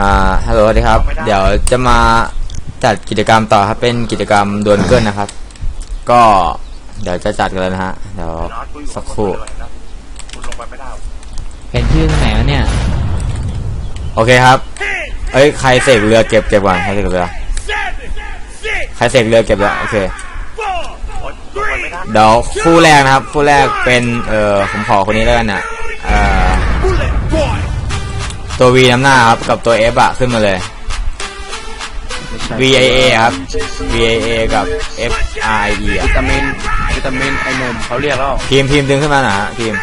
อ่า ฮัลโหลสวัสดีครับ เดี๋ยวจะมาจัดกิจกรรมต่อครับ เป็นกิจกรรมดวลเกิลนะครับ ก็เดี๋ยวจะจัดกันแล้วนะฮะ เดี๋ยวน็อตกูอยู่สักครู่บนเลยนะคุณลงไปไม่ได้หรอกเห็นชื่อตรงไหนวะเนี่ย โอเคครับ เอ้ย ใครเสกเรือเก็บเก็บก่อนใครเสกเรือ ใครเสกเรือเก็บแล้ว โอเคโอ๊ยลงไปไม่ได้เดี๋ยวคู่แรกนะครับ คู่แรกเป็น เอ่อ ผมขอคนนี้แล้วกันนะเอ่อ ตัว V น้ำหน้าครับ กับตัว F อะขึ้นมาเลย V I A ครับ V I A กับ F R I E อะวิตามินวิตามินไอหนุ่มเขาเรียกแล้วทีมทีมดึงขึ้นมาหน่อยฮะทีม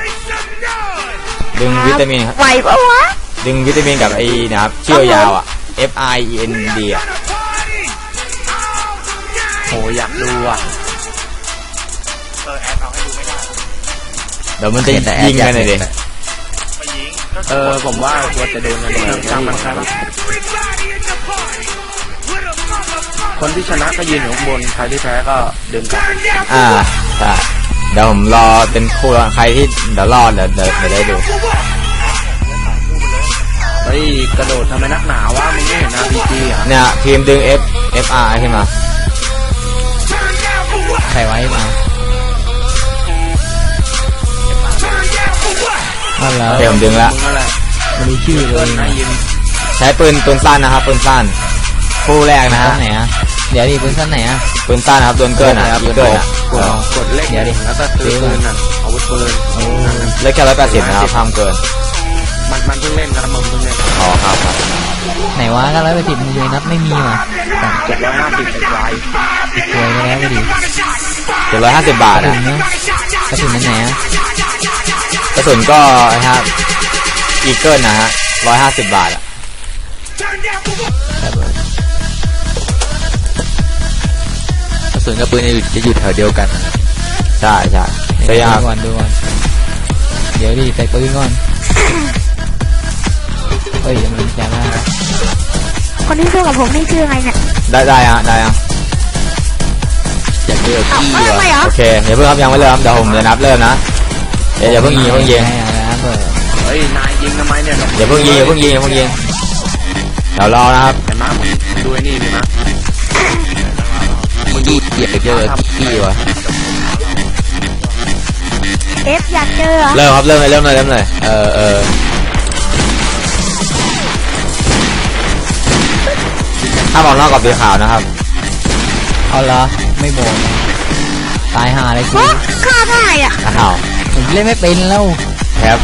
ดึงวิตามินครับ ไหวปะวะ ดึงวิตามินกับไอ้นะครับเชี่ยวยาวอะ F I E N D อะโหอยากดูอะเออแอดเอาให้ดูไม่ได้เดี๋ยวมันจะยิงกันเลยดิไม่ยิงก็ เออผมว่าควรจะดูกันเลยช่างมันครับคนที่ชนะก็ยืนอยู่ข้างบน ใครที่แพ้ก็ดึงกลับอ่าใช่เดี๋ยวผมรอเป็นคู่แล้วใครที่เดี๋ยวรอเดี๋ยวเดี๋ยวเดี๋ยวได้ดูเฮ้ยกระโดดทำไมนักหนาวะมึงไม่เห็น RPG อะเนี่ยทีมดึง F F R ขึ้นมาใครไว้มา นั่นแล้วเดี๋ยวผมดึงแล้วมึงนั่นแหละไม่รู้ชื่อเลเกิยนนายยินใช้ปืนปืนสั้นนะครับปืนสั้นคู่แรกนะท่าฮะนไหนอะเดี๋ยวดิปืนสั้นไหนอะปืนสั้นนะครับโดนเกินอะอีเกินอะกดกดเลขเดี๋ยวดิ แล้วก็ซื้อปืนอะอาวุธปืนนั่นน่ะเล็กแค่ร้อยแปดสิบนะครับห้ามเกินมันมันเพิ่งเล่นนะมึงเพิ่งเล่นอ๋อครับครับไหนวะก็ร้อยแปดสิบมึงเลยนับไม่มีว่ะเจ็ดร้อยห้าสิบสไลด์สวยไปแล้วไปดิเจ็ดร้อยห้าสิบบาทกระสุอะนเนาะกระสุนนั่นไหนอะ กระสุนก็นะครับอีเกิลนะฮะร้อยห้าสิบบาทอะกระสุนกับปืนจะอยู่จะอยู่แถวเดียวกันใช่ใช่ไหนใช่ดูครับก่อนดูก่อนเดี๋ยวดิใส่ปืนก่อนเฮ้ยมันแจ๋มากคนที่สู้กับผมนี่ชื่อไงเนี่ยได้ได้ฮะได้ฮะอยากเจอเอ้าพี่เอ้ยทำไมว่ะเหรอโอเคอย่าเพิ่งครับยังไม่เริ่มเดี๋ยวผมจะนับเริ่มนะ เดี๋ยวอย่าเพิ่งยิงอย่าเพิ่งยิงให้อะไรนะเปิดเฮ้ยนายยิงทำไมเนี่ยอย่าเพิ่งยิงอย่าเพิ่งยิงอย่าเพิ่งยิงเดี๋ยวรอนะครับเห็นไหมมึงดูไอ้นี่ดินะมึงดีอยากเจอพี่ว่ะเอฟอยากเจอเหรอเริ่มครับเริ่มเลยเริ่มเลยเริ่มเลยเออเออถ้าบอกนอกกับสีขาวนะครับ เอาเหรอไม่โบนตายห่าอะไรกูโอ้ฆ่าง่ายอะอ้าว ผมเล่นไม่เป็นแล้วครับ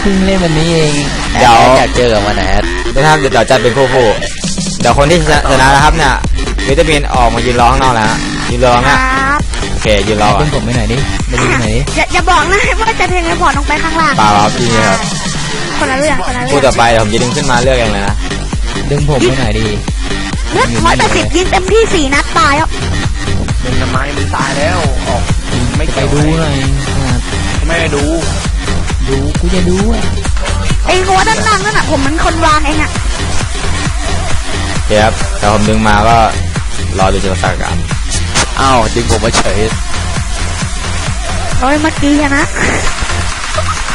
เพิ่งเล่นวันนี้เองเดี๋ยวอยากเจอกับมันนะแอดนะครับเดี๋ยวจัดเป็นคู่คู่เดี๋ยวคนที่ชนะชนะนะครับเนี่ยวิตามินออกมายืนรอข้างนอกแล้วฮะยืนรอข้างหคน้ารับโอเคยืนรอก่อดึนงผมไปหน่อยดิไปดึงหน่อยดิอย่าอย่าบอกนะว่าจะเทเลพอร์ตลงไปข้างล่างเปล่าครับพี่ครับคนละเรื่องคนละเรื่คู่องต่อไปเดี๋ยวผมจะดึงขึ้นมาเลือกเองเลยนะดึงผมไปหน่อยดิเลือดร้อยแปดสิบยิงเต็มที่สี่นัดตายแล้วมึงทำไมมึงตายแล้ว ออก ไม่ไปเกี่ยวดูหน่อยขนาดไม่ได้ดูดูกูจะดูอะไอ้หัวด้านล่างนั่นน่ะผมเหมันคนวางเองอะโอเคครับแต่ผมดึงมาก็รอดูจังหวะการอ้าวดึงผมมาเฉยโอ้ยเมื่อกี้ชนะ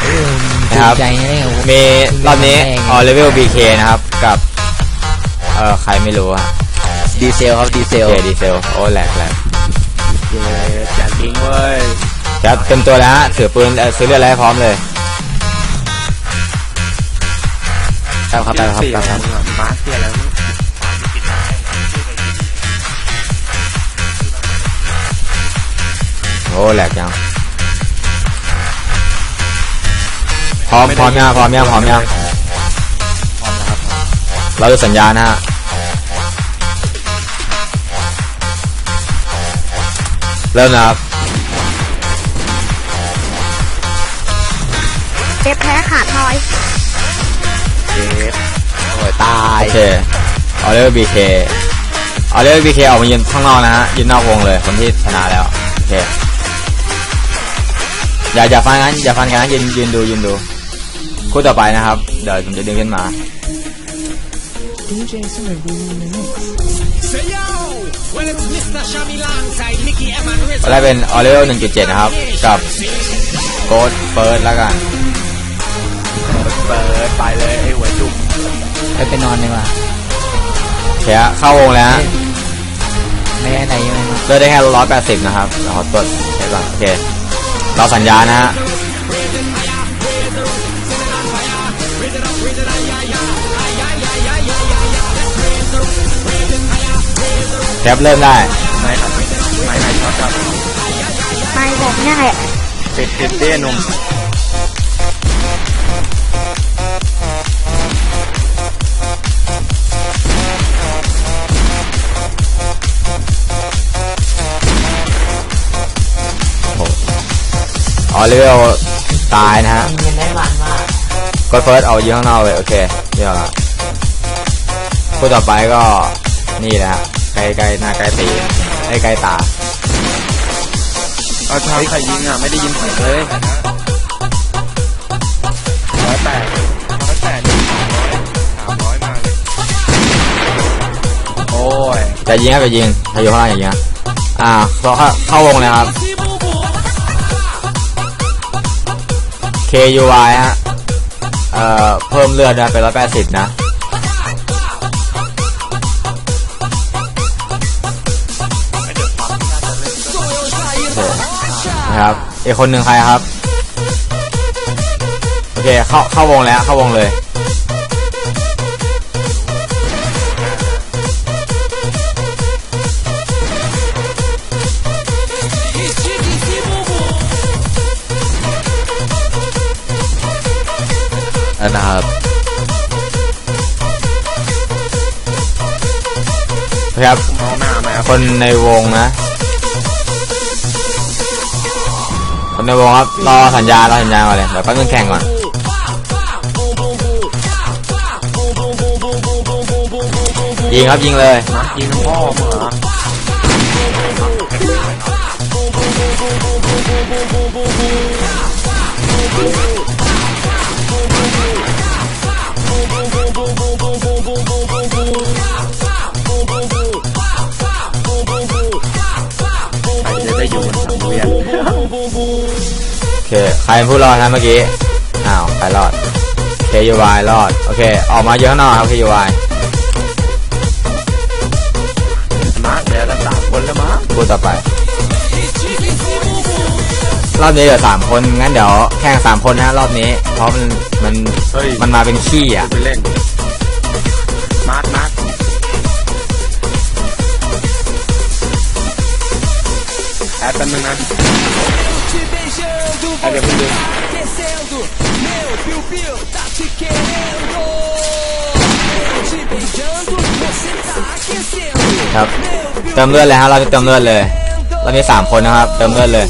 เออนะครับใจไงเนี่ยโอ้โหมีรอบนี้แรงออเลเวล BK นะครับกับเอ่อใครไม่รู้อะดีเซลครับดีเซลเจดีเซลโอ้แหลกแหลก เย้จัดยิงเว้ยครับเต็มตัวแล้วฮะถือปืนเอ่อซื้อเลือดอะไรให้พร้อมเลยครับครับครับเสียครับมึงอะมาเสียแล้วมึงโอ้แหลกยังพร้อมพร้อมยังพร้อมยังพร้อมยังเราดูสัญญาณนะฮะ เริ่มนะครับเอฟแพ้ขาดทอยเจ็บโอ้ยตายโอเคออเลเวล BK ออเลเวล BK ออกมายืนข้างนอกนะฮะยืนนอกวงเลยคนที่ชนะแล้วโอเคอย่าอย่าฟันกันอย่าฟันกันนะยืนยืนดูยืนดูคู่ต่อไปนะครับ เดี๋ยวผมจะดึงขึ้นมา ตอนแรกเป็นออเรโอ1.7 นะครับ กับโกดเปิดแล้วกัน เปิดไปเลยไอ้หัวจุกไปนอนดีกว่าโอเคฮะเข้าวงแล้วฮะไม่ได้อะไรยังไงนะเลือดได้แค่ร้อยแปดสิบนะครับเดี๋ยวขอตรวจเช็คก่อนโอเค เราสัญญานะฮะ แคปเริ่มได้ไม่ครับไม่ไม่ช็อตครับไม่บอกง่ายอะปิดปิดเด้นมอ๋อเลเวลตายนะฮะกดเฟิร์สเอายิงข้างนอกเลย โอเคเรียบร้อยคู่ต่อไปก็นี่แหละฮะ ใกล้ใกล้หน้าใกล้ตีไอ้ใกล้ตาเอาทางใครยิงอะไม่ได้ยินเสียงเลยร้อยแปดร้อยแปดสามร้อยมาเลยโอ้ยจะยิงครับจะยิงถ้าอยู่ข้างล่างอย่างเงี้ยอ่าเข้าเข้าเข้าวงเลยครับ KUY ฮะเอ่อเพิ่มเลือดนะเป็นร้อยแปดสิบนะ คนะครับอีกคนหนึ่งใครครับ โอเค เข้าเข้าวงแล้วเข้าวงเลยแล้วนะครับโอเคครับมองหน้าไหมครับคนในวงนะ ในวงครับรอสัญญารอสัญญาก่อนเลยเดี๋ยวแป๊บนึงแข่งก่อนยิงครับยิงเลยยิงพ่อมึงเใครเป็นผู้รอดนะเมื่อกี้ อ้าว ใครรอด KUY รอด โอเค ออกมาเยอะข้างนอกครับ KUY มาเดี๋ยวกันสามคนแล้วมั้งพูดต่อไป รอบนี้เหลือสามคน งั้นเดี๋ยวแข่งสามคนนะรอบนี้ เพราะมันมันเฮ้ย มันมาเป็นขี้อะ ไปเล่นมาร์ทมาร์ทแอดกันนึงนะ แอดเดี๋ยวเพิ่งดู aquecendo, meu piu-piu tá te querendo. Eu te beijando, você tá aquecendo. ครับ เติมเลือดเลยฮะ เราจะเติมเลือดเลย เรามีสามคนนะครับ เติมเลือดเลย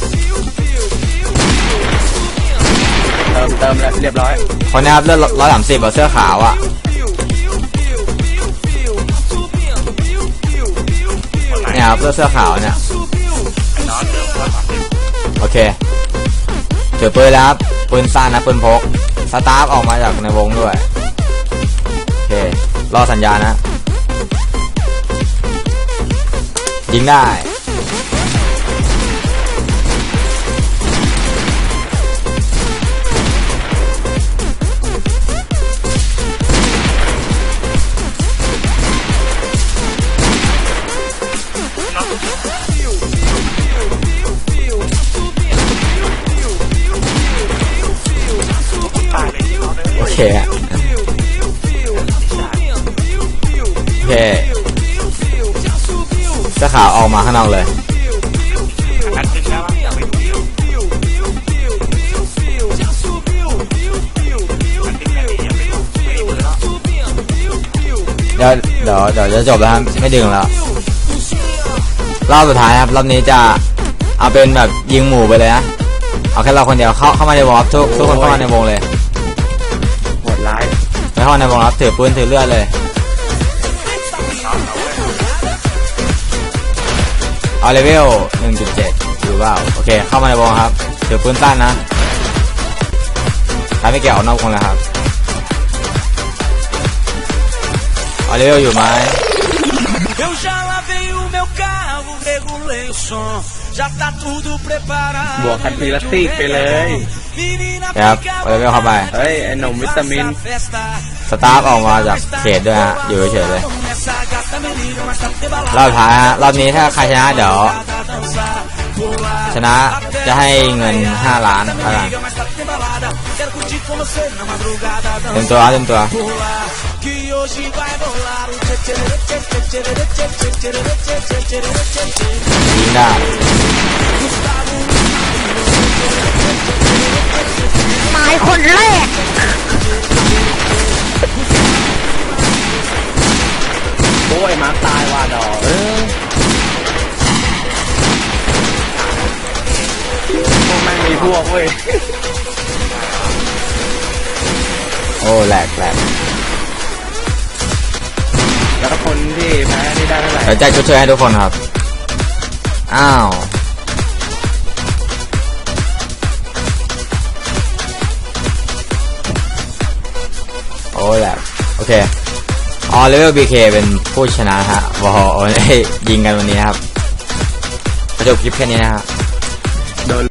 เติมเติมแล้วเรียบร้อย คนนี้ครับเลือดร้อยสามสิบเสื้อขาวอะ เนี่ยครับเสื้อเสื้อขาวเนี่ยไอ้น้องเดิมร้อยสามสิบโอเคถื อปืนแล้วครับปืนสั้นนะปืนพก สตาร์ฟออกมาจากในวงด้วย โอเค รอสัญญาณนะ ยิงได้ สื้อขาวออกมาข้างนอกเลย อันขึ้นแล้วอะอย่าไปดูอันขึ้นแค่นี้อย่าไปดูไม่ดูแล้วเดี๋ยวเดี๋ยวเดี๋ยวจะจบแล้วครับไม่ดึงแล้วรอบสุดท้ายครับรอบนี้จะเอาเป็นแบบยิงหมู่ไปเลยนะเอาแค่เราคนเดียวเข้าเข้ามาในวงครับทุกทุกคนเข้ามาในวงเลยโหดร้าย ไม่เข้ามาในวงครับถือปืนถือเลือดเลย เอาเลเวล 1.7หรือเปล่าโอเค เข้ามาในวงครับถือปืนสั้นนะใครไม่เกี่ยวนอกวงแล้วครับเอาเลเวลอยู่ไหม Eu já lavei o meu carro, regulei o som. Já tá tudo preparado. บวกกันทีละซีกไปเลย Menina, Yep, fica à olha meu vontade, rapaz. เฮ้ย ไอ้หนุ่มวิตามิน faça a festa. สตาฟออกมาจากเขตด้วยฮะ อยู่เฉยๆเลย Essa gata รอบท้ายรอบนี้ถ้าใครชนะเดี๋ยวชนะจะให้เงิน 5 ล้านครับเต็มตัวเต็มตัวยิงได้หมายคนแรก เท่าไหร่เดี๋ยวแจ็คช่วยให้ทุกคนครับ อ้าวโอ้แหละโอเคออเลเวลบีเคเป็นผู้ชนะฮะวอลยิงกันวันนี้ครับจบคลิปแค่นี้นะฮะโดน